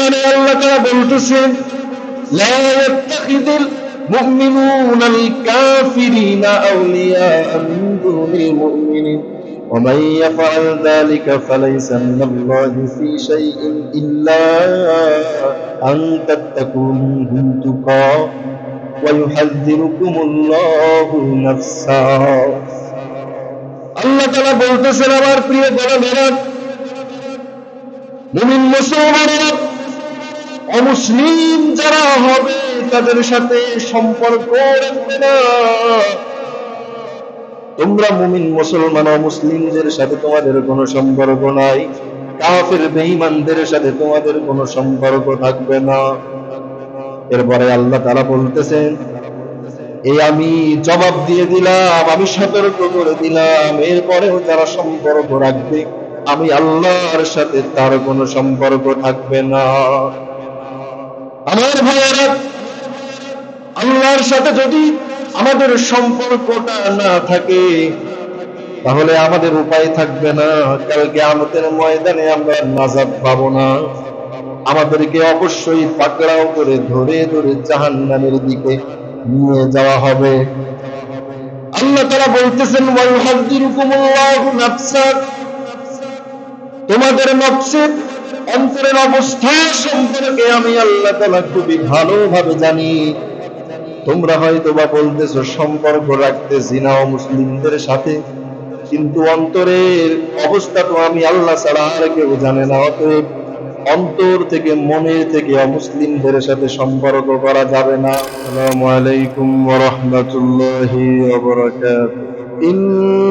কোরআনে আল্লাহ তাআলা বলতেছেন লা ইয়াত্তাখিযুল মুমিনুনা আল কাফিরিনা আউলিয়া মিন দুনিল মুমিনিন ومن يفعل ذلك فليس من الله في شيء إلا أن تتقوا منهم تقى ويحذركم الله نفسا আল্লাহ তালা বলতেছেন আমার প্রিয় বড় মুমিন মুসলমানেরা অমুসলিম যারা হবে, তাদের সাথে সম্পর্ক রাখবে না। তোমরা মুমিন, মুসলমান মুসলিমদের সাথে তোমাদের কোনো সম্পর্ক নাই। কাফের, বেঈমানদের সাথে তোমাদের কোনো সম্পর্ক থাকবে না। এরপরে আল্লাহ তারা বলতেছেন এই আমি জবাব দিয়ে দিলাম, আমি সতর্ক করে দিলাম। এরপরেও যারা সম্পর্ক রাখবে, আমি আল্লাহর সাথে তার কোনো সম্পর্ক থাকবে না। আমার ভাইয়েরা, আল্লাহর সাথে যদি আমাদের সম্পর্কটা না থাকে, তাহলে আমাদের উপায় থাকবে না। কালকে আমাদের ময়দানে আমরা নাজাব পাবো না। আমাদেরকে অবশ্যই পাকড়াও করে ধরে ধরে জাহান নামের দিকে নিয়ে যাওয়া হবে। আল্লাহ তারা বলতেছেন তোমাদের নফসের অন্তরের অবস্থা সম্পর্কে আমি আল্লাহ তালা খুবই ভালোভাবে জানি। তোমরা হয়তো বা বলতেছ, সম্পর্ক রাখতেছি না মুসলিমদের সাথে, কিন্তু অন্তরের অবস্থা তো আমি আল্লাহ ছাড়া আর কেউ জানে না। অতএব অন্তর থেকে মনের থেকে অমুসলিমদের সাথে সম্পর্ক করা যাবে না। আসসালামু আলাইকুম ওয়া রাহমাতুল্লাহি ওয়া বারাকাতুহু।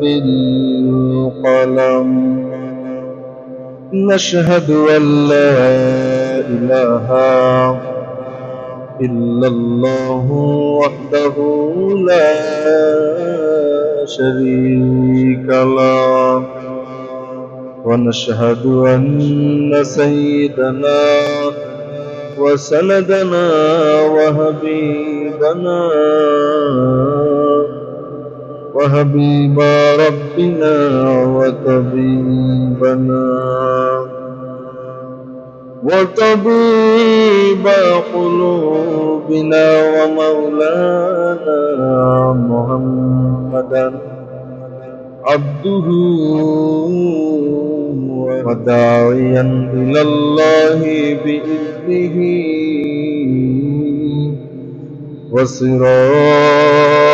بالقلم. نشهد أن لا إله إلا الله وحده لا شريك له. ونشهد أن سيدنا وسندنا وحبيبنا وحبيب ربنا وطبيبنا وطبيب قلوبنا ومولانا محمدا عبده وداعيا إلى الله بإذنه منيرا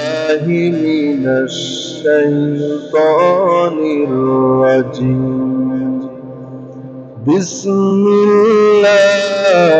من الشيطان الرجيم بسم الله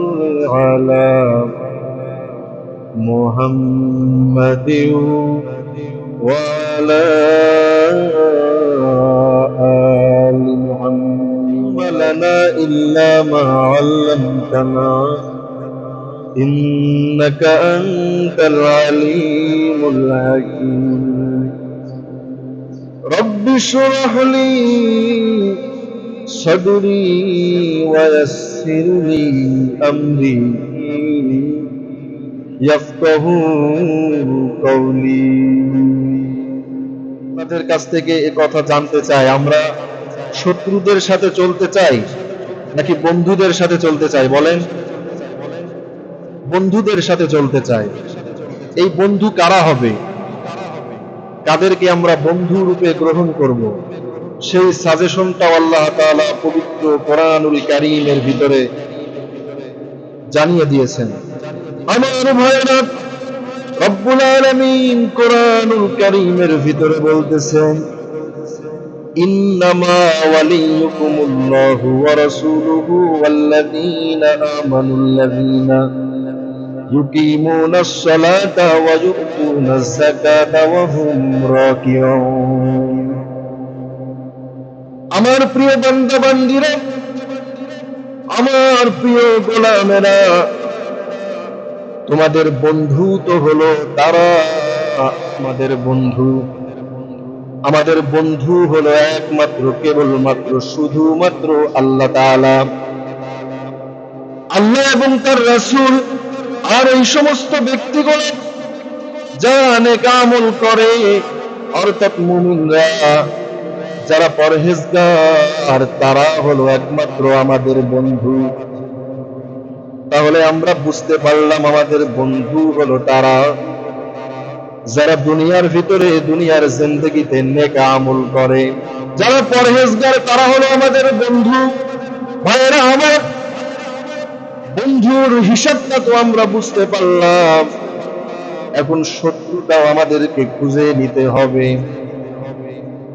على محمد وعلى آل محمد. لنا إلا ما علمتنا. إنك أنت العليم الحكيم. رب اشرح لي صدري ويسر لي أمري يفقه قولي আপনাদের কাছ থেকে এ কথা জানতে চাই আমরা শত্রুদের সাথে চলতে চাই নাকি বন্ধুদের সাথে চলতে চাই বলেন বন্ধুদের সাথে চলতে চাই এই বন্ধু কারা হবে কাদেরকে আমরা বন্ধু রূপে গ্রহণ করব সেই সাজেশনটাও আল্লাহ তাআলা পবিত্র কোরআনুল কারিমের ভিতরে জানিয়ে দিয়েছেন। আমার ভাইরা রব্বুল আলামিন কোরআনুল কারিমের ভিতরে বলতেছেন ওয়ালিয়ুকুমুল্লাহু ওয়া রাসূলুহু ওয়াল্লাযীনা আমানুল্লাযীনা ইউকিমুনাস সালাতা ওয়া ইউতুনাজ যাকাতা ওয়া হুম রাকিউন। আমার প্রিয় বান্দা বান্দিরা আমার প্রিয় গোলামেরা, তোমাদের বন্ধু তো হলো তারা, আমাদের বন্ধু। আমাদের বন্ধু হলো একমাত্র, কেবলমাত্র, শুধুমাত্র আল্লাহ তাআলা। আল্লাহ এবং তার রাসূল আর এই সমস্ত ব্যক্তিগুলো যারা নেক আমল করে, অর্থাৎ মুমিনরা যারা পরহেজগার, তারা হলো একমাত্র আমাদের বন্ধু। তাহলে আমরা বুঝতে পারলাম আমাদের বন্ধু হলো তারা। যারা দুনিয়ার ভিতরে, দুনিয়ার জিন্দগিতে নেক আমল করে। যারা পরহেজগার, তারা হলো আমাদের বন্ধু। ভাইয়েরা, আমার বন্ধুর হিসাবটা তো আমরা বুঝতে পারলাম। এখন শত্রুটাও আমাদেরকে খুঁজে নিতে হবে।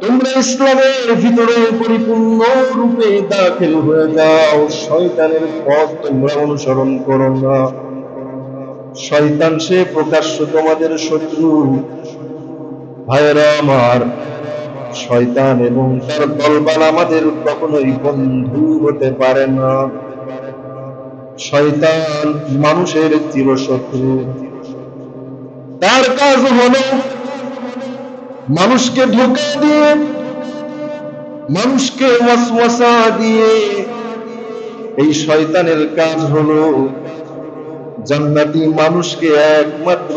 তোমরা ইসলামের ভিতরে পরিপূর্ণ রূপে দাখিল হয়ে যাও। শয়তানের পথ তোমরা অনুসরণ করো না। শয়তান সে প্রকাশ্য তোমাদের শত্রু। ভাইয়েরা আমার, শয়তান এবং তার দলবাল আমাদের কখনোই বন্ধু হতে পারে না। শয়তান মানুষের চিরশত্রু। তার কাজ হলো মানুষকে ধোকা দিয়ে, মানুষকে দিয়ে, এই শয়তানের কাজ হলো জান্নাতি মানুষকে একমাত্র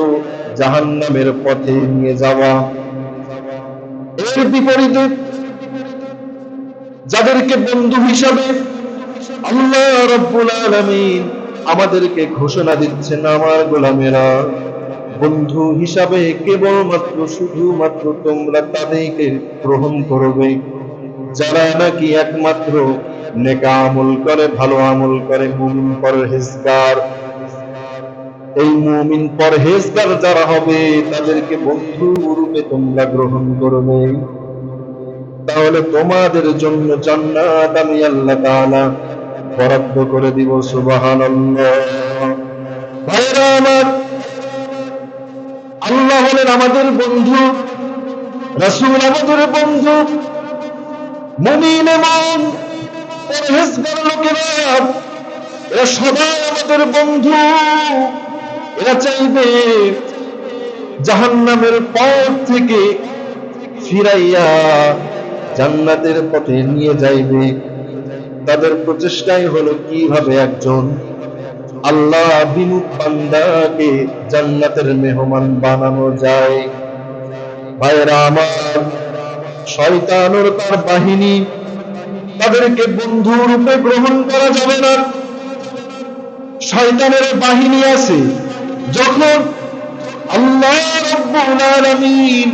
জাহান্নামের পথে নিয়ে যাওয়া। এর বিপরীতে যাদেরকে বন্ধু হিসাবে আল্লাহ রব্বুল আলামিন আমাদেরকে ঘোষণা দিচ্ছেন, আমার গোলামেরা। বন্ধু হিসাবে কেবলমাত্র শুধুমাত্র তোমরা তাদেরকে গ্রহণ করবে। যারা নাকি একমাত্র নেকা আমল করে, ভালো আমল করে, মুমিন পরহেজগার। এই মুমিন পরহেজগার যারা হবে, তাদেরকে বন্ধু রূপে তোমরা গ্রহণ করবে। তাহলে তোমাদের জন্য জান্নাত আমি আল্লাহ তাআলা বরাদ্দ করে দিব, সুবহানাল্লাহ। হলেন আমাদের বন্ধু, রাসূল আমাদের বন্ধু চাইবে জাহান্নামের থেকে ফিরাইয়া জান্নাতের পথে নিয়ে যাইবে। তাদের প্রচেষ্টাই হলো কীভাবে একজন আল্লাহ বিমুখ বান্দাকে জান্নাতের মেহমান বানানো যায়। ভাইরা আমার তার বাহিনী, তাদেরকে বন্ধু রূপে গ্রহণ করা যাবে না। শয়তানের বাহিনী আছে, যখন আল্লাহ রাব্বুল আলামিন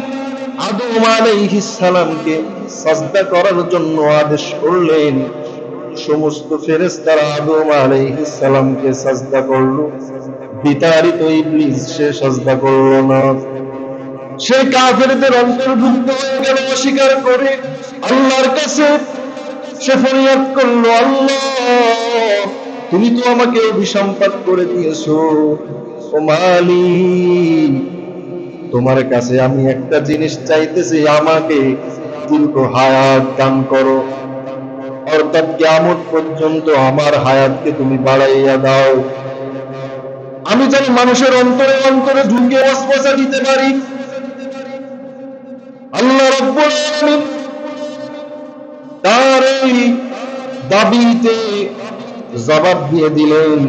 আদম আলাইহিস সালামকে সাজদা করার জন্য আদেশ করলেন সমস্ত ফেরেস্তারা আদম আলাইহিস সালামকে সাজদা করল। বিতাড়িত ইবলিস সে সাজদা করল না। সে কাফেরদের অন্তর্ভুক্ত হয়ে গেল অস্বীকার করে। আল্লাহর কাছে সে ফরিয়াদ করল, আল্লাহ, তুমি তো আমাকে অভিসম্পাদ করে দিয়েছ। ও মালিক, তোমার কাছে আমি একটা জিনিস চাইতেছি, আমাকে দীর্ঘ হায়াত দান করো। অর্থাৎ কিয়ামত পর্যন্ত আমার হায়াতকে তুমি বাড়াইয়া দাও আমি যেন মানুষের অন্তরে অন্তরে ঢুকে অস্পসা দিতে পারি আল্লাহ রব্বুল আলামিন তার এই দাবিতে জবাব দিয়ে দিলেন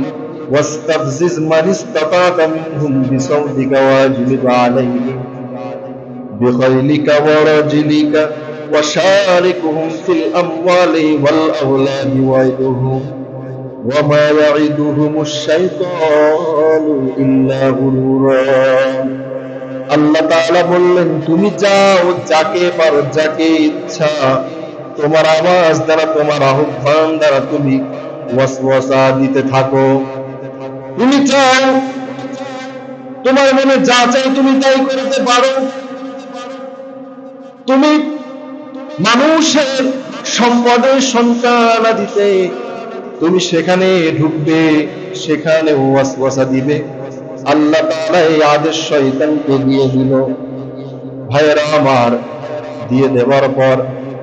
واستفزز من استطعت منهم بصوتك واجلب عليهم بخيلك ورجلك وشاركهم في الأموال والأولاد وعدهم وما يعدهم الشيطان إلا غرورا আল্লাহ তাআলা বললেন তুমি যাও যাকে পার যাকে ইচ্ছা তোমার আওয়াজ দ্বারা তোমার আহ্বান দ্বারা তুমি ওয়াসওয়াসা দিতে থাকো তুমি চাও তোমার মনে যা চাই তুমি তাই করতে পারো তুমি মানুষের সম্পদের সন্তান দিতে তুমি সেখানে ঢুকবে, সেখানে দিবে। আল্লাহ এই আদেশ শয়তানকে দিয়ে দিল। ভাইয়েরা আমার, দিয়ে দেওয়ার পর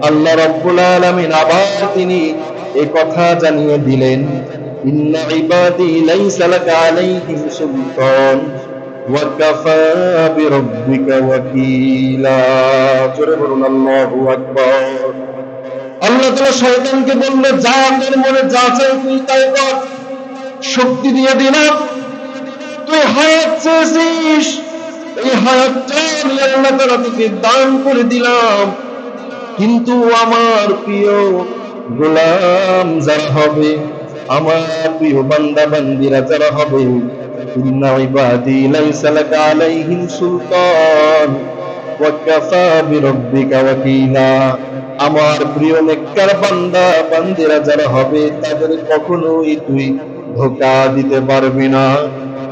আল্লাহ রাব্বুল আলামিন আবার তিনি এই কথা জানিয়ে দিলেন, ইন্না ইবাদি লাইসা লাকা আলাইহিম সুলতান। ওয়াকিলা জোরে বলুন, আল্লাহু শয়তানকে বলল, যা মনে যা চাই তুই তাই কর। শক্তি দিয়ে দিলাম তুই হায়াত চেয়েছিস। এই হায়াতটা আমি আল্লাহ তোকে দান করে দিলাম। কিন্তু আমার প্রিয় গোলাম যারা হবে, আমার প্রিয় বান্দা বান্দিরা যারা হবে ইবাদি লাইসা লাকা আলাইহিম সুলতান ওয়া কাফা বিরাব্বিকা ওয়াকিলা আমার প্রিয় নেককার বান্দা, বান্দিরা যারা হবে, তাদের কখনোই তুই ধোকা দিতে পারবি না।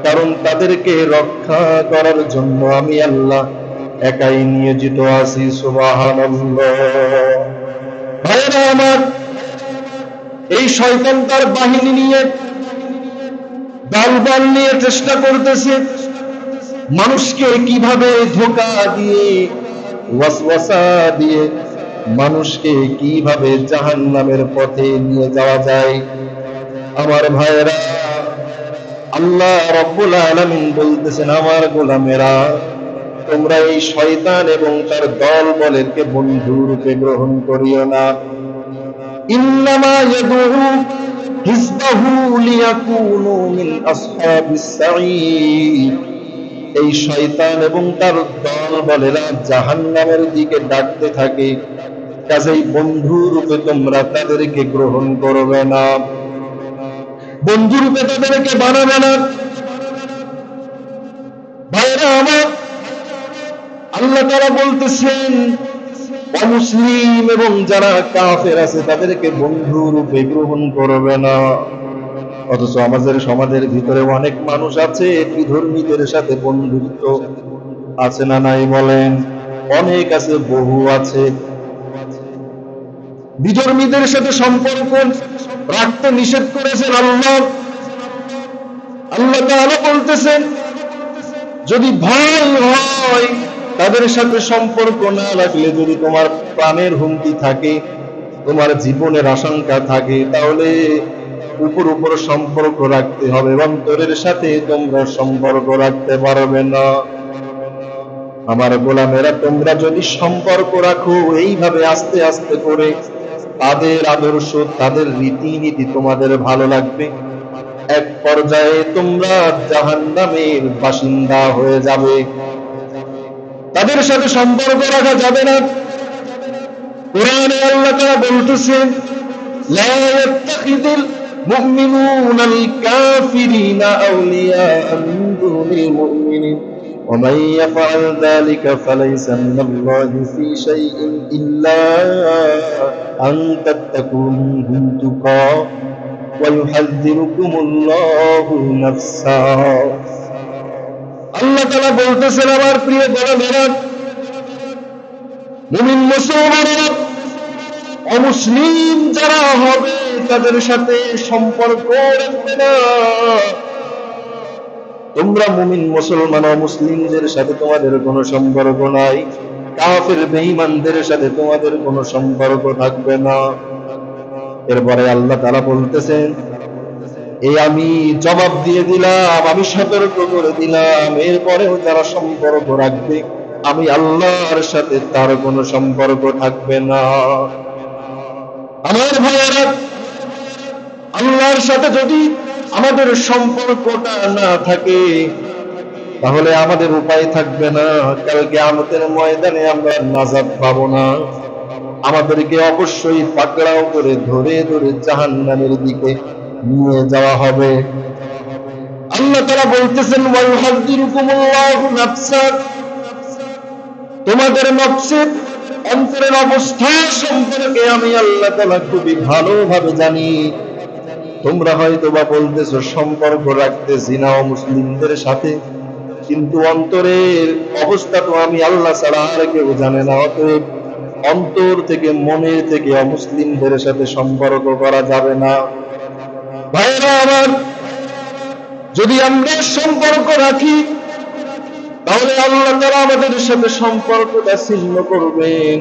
কারণ তাদেরকে রক্ষা করার জন্য আমি আল্লাহ একাই নিয়োজিত আছি, সুবহানাল্লাহ। ভাইরা আমার, এই শয়তান তার বাহিনী নিয়ে দলবল নিয়ে চেষ্টা করতেছে। মানুষকে কীভাবে ধোকা দিয়ে দিয়ে মানুষকে কীভাবে জাহান্নামের পথে নিয়ে যাওয়া যায়? আমার ভাইয়েরা, আল্লাহ রব্বুল আলামিন বলতেছেন, আমার গোলামেরা, তোমরা এই শয়তান এবং তার দল বলেরকে বন্ধু রূপে গ্রহণ করিও না। ইন্নামা এই শয়তান এবং তার দল বলেরা জাহান্নামের দিকে ডাকতে থাকে। কাজেই বন্ধু রূপে তোমরা তাদেরকে গ্রহণ করবে না। বন্ধু রূপে তাদেরকে বানাবে না। ভাইরা আমার, আল্লাহ তারা বলতেছেন অমুসলিম এবং যারা কাফের আছে, তাদেরকে বন্ধু রূপে গ্রহণ করবে না। অথচ আমাদের সমাজের ভিতরে অনেক মানুষ আছে, বিধর্মীদের সাথে বন্ধুত্ব আছে না নাই বলেন? অনেক আছে, বহু আছে। বিধর্মীদের সাথে সম্পর্ক রাখতে নিষেধ করেছেন আল্লাহ। আল্লাহ তাআলা বলতেছেন, যদি ভয় হয় তাদের সাথে সম্পর্ক না রাখলে যদি তোমার প্রাণের হুমকি থাকে, তোমার জীবনের আশঙ্কা থাকে, তাহলে উপর উপর সম্পর্ক রাখতে হবে, অন্তরের সাথে তোমরা সম্পর্ক রাখতে পারবে না। আমার গোলামেরা, তোমরা যদি সম্পর্ক রাখো, এইভাবে আস্তে আস্তে করে তাদের আদর্শ, তাদের রীতিনীতি তোমাদের ভালো লাগবে। এক পর্যায়ে তোমরা জাহান্নামের বাসিন্দা হয়ে যাবে। তাদের সাথে সম্পর্ক রাখা যাবে না কোরআনে আল্লাহ তাআলা বলতেছেন লা ইয়াত্তাখিযুল মুমিনুনা আল কাফিরিনা আউলিয়া মিন দুনিল মুমিনিন ومن يفعل ذلك فليس من الله في شيء إلا أن تتقوا واتقوا منهم تقى ويحذركم الله نفسا আল্লাহ তালা বলতেছেন, আমার প্রিয় বড় মুমিন মুসলমানেরা, অমুসলিম যারা হবে, তাদের সাথে সম্পর্ক রাখবে না। তোমরা মুমিন মুসলমান অমুসলিমদের সাথে তোমাদের কোনো সম্পর্ক নাই। কাফের, বেঈমানদের সাথে তোমাদের কোনো সম্পর্ক থাকবে না। এরপরে আল্লাহ তারা বলতেছেন এই আমি জবাব দিয়ে দিলাম, আমি সতর্ক করে দিলাম। এরপরেও যারা সম্পর্ক রাখবে, আমি আল্লাহর সাথে তার কোনো সম্পর্ক থাকবে না। আমার ভাইয়েরা, আল্লাহর সাথে যদি আমাদের সম্পর্কটা না থাকে, তাহলে আমাদের উপায় থাকবে না। কালকে আমাদের ময়দানে আমরা নাজাদ পাবো না। আমাদেরকে অবশ্যই পাকড়াও করে ধরে ধরে জাহান নামের দিকে নিয়ে যাওয়া হবে। আল্লাহ তারা বলতেছেন তোমাদের নফসের অন্তরের অবস্থা সম্পর্কে আমি আল্লাহ তাআলা খুবই ভালোভাবে জানি। তোমরা হয়তো বা বলতেছো, সম্পর্ক রাখতেছি না মুসলিমদের সাথে। কিন্তু অন্তরের অবস্থা তো আমি আল্লাহ ছাড়া আর কেউ জানে না। অতএব অন্তর থেকে মনের থেকে অমুসলিমদের সাথে সম্পর্ক করা যাবে না। ভাইরা আমার, যদি আমরা সম্পর্ক রাখি, তাহলে আল্লাহ তারা আমাদের সাথে সম্পর্কটা ছিন্ন করবেন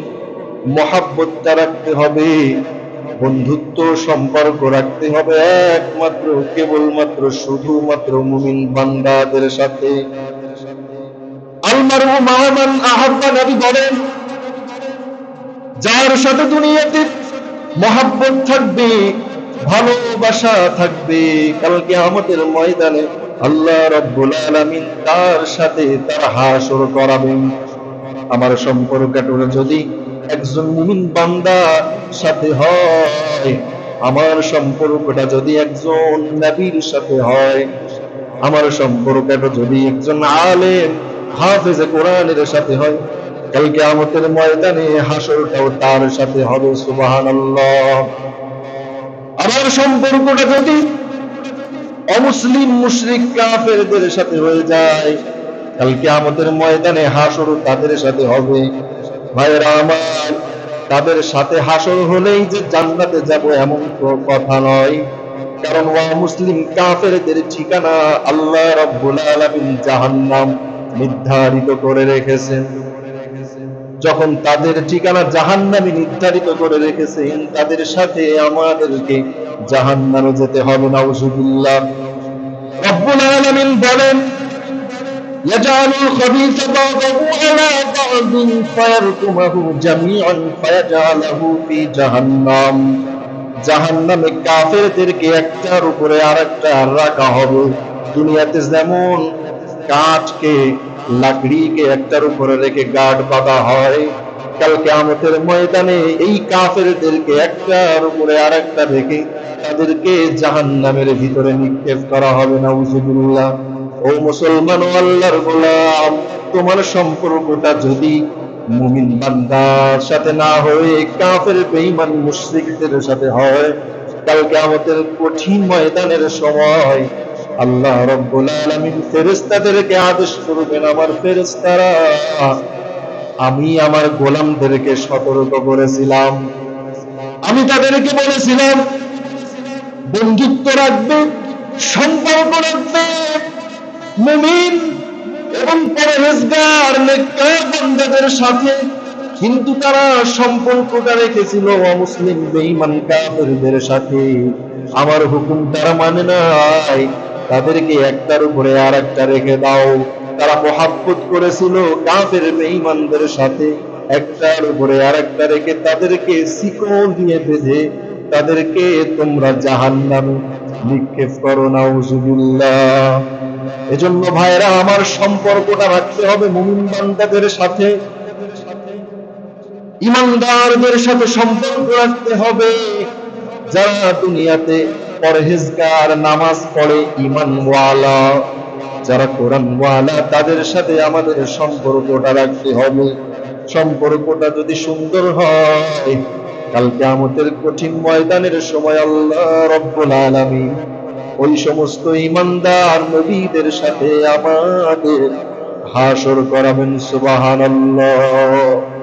মহাব্বতটা রাখতে হবে, বন্ধুত্ব, সম্পর্ক রাখতে হবে একমাত্র, কেবলমাত্র, শুধুমাত্র মুমিন বান্দাদের সাথে। আলমারু মাহমান আহাব্বা নবী বলেন, যার সাথে দুনিয়াতে মহাব্বত থাকবে ভালোবাসা থাকবে কালকে আমাদের ময়দানে। আল্লাহ রব্বুল আলামিন তার সাথে তার হাসর করাবেন। আমার সম্পর্কটা যদি একজন মুমিন বান্দার সাথে হয়, আমার সম্পর্কটা যদি একজন নবীর সাথে হয়, আমার সম্পর্কটা যদি একজন আলেম হাফেজ কোরআনের সাথে হয় কালকে আমাদের ময়দানে হাসরটাও তার সাথে হবে, সুবহানাল্লাহ। আমার সম্পর্কটা যদি অমুসলিম মুশরিক কাফেরদের সাথে হয়ে যায় কালকে আমাদের ময়দানে হাসর তাদের সাথে হবে। ভাইয়েরা আমার, তাদের সাথে হাসর হলেই যে জান্নাতে যাব এমন কথা নয়। কারণ ওয়া মুসলিম কাফেরদের ঠিকানা আল্লাহ রাব্বুল আলামিন জাহান্নাম নির্ধারিত করে রেখেছেন। যখন তাদের ঠিকানা জাহান্নামে নির্ধারিত করে রেখেছেন তাদের সাথে আমাদেরকে জাহান্নামে যেতে হবে নাউজুবিল্লাহ রব্বুল আলামিন বলেন يجعل الخبيث بعضه على بعض فيركمه جميعا فيجعله في جهنم জাহান্নামে কাফেরদেরকে একটার উপরে আরেকটা রাখা হবে দুনিয়াতে যেমন কাঠকে লাকড়িকে একটার উপরে রেখে গার্ড বাঁধা হয়। কালকে আমাদের ময়দানে এই কাফেরদেরকে একটার উপরে আরেকটা রেখে তাদেরকে জাহান্নামের ভিতরে নিক্ষেপ করা হবে না উজুবুল্লাহ ও মুসলমান ও আল্লাহর গোলাম, তোমার সম্পর্কটা যদি মুমিন বান্দার সাথে না হয়ে কাফের বেঈমান মুশরিকদের সাথে হয় কালকে আমাদের কঠিন ময়দানের সময় আল্লাহ রব্বুল আলামিন ফেরেশতাদেরকে আদেশ করবেন, আমার ফেরেশতারা, আমি আমার গোলামদেরকে সতর্ক করেছিলাম। আমি তাদেরকে বলেছিলাম, বন্ধুত্ব রাখবে, সম্পর্ক রাখবে, মুমিন এবং পরহেজগার নেককার বান্দাদের সাথে। কিন্তু তারা সম্পর্কটা রেখেছিল অমুসলিম বেঈমান কাফেরদের সাথে। আমার হুকুম তারা মানে নাই। তাদেরকে একটার উপরে আর একটা রেখে দাও। তারা মহাব্বত করেছিল কাফের বেঈমানদের সাথে। একটার উপরে আর একটা রেখে তাদেরকে শিকল দিয়ে বেঁধে তাদেরকে তোমরা জাহান্নামে নিক্ষেপ করো না উজুবিল্লাহ এজন্য ভাইরা আমার সম্পর্কটা রাখতে হবে মুমিন বান্দাদের সাথে। ইমানদারদের সাথে সম্পর্ক রাখতে হবে। যারা দুনিয়াতে পরহেজগার, নামাজ পড়ে ইমানওয়ালা যারা কোরআনওয়ালা, তাদের সাথে আমাদের সম্পর্কটা রাখতে হবে। সম্পর্কটা যদি সুন্দর হয় কালকে আমাদের কঠিন ময়দানের সময় আল্লাহ রব্বুল আলামিন ওই সমস্ত ইমানদার নবীদের সাথে আমাদের হাসর করাবেন, সুবহানাল্লাহ।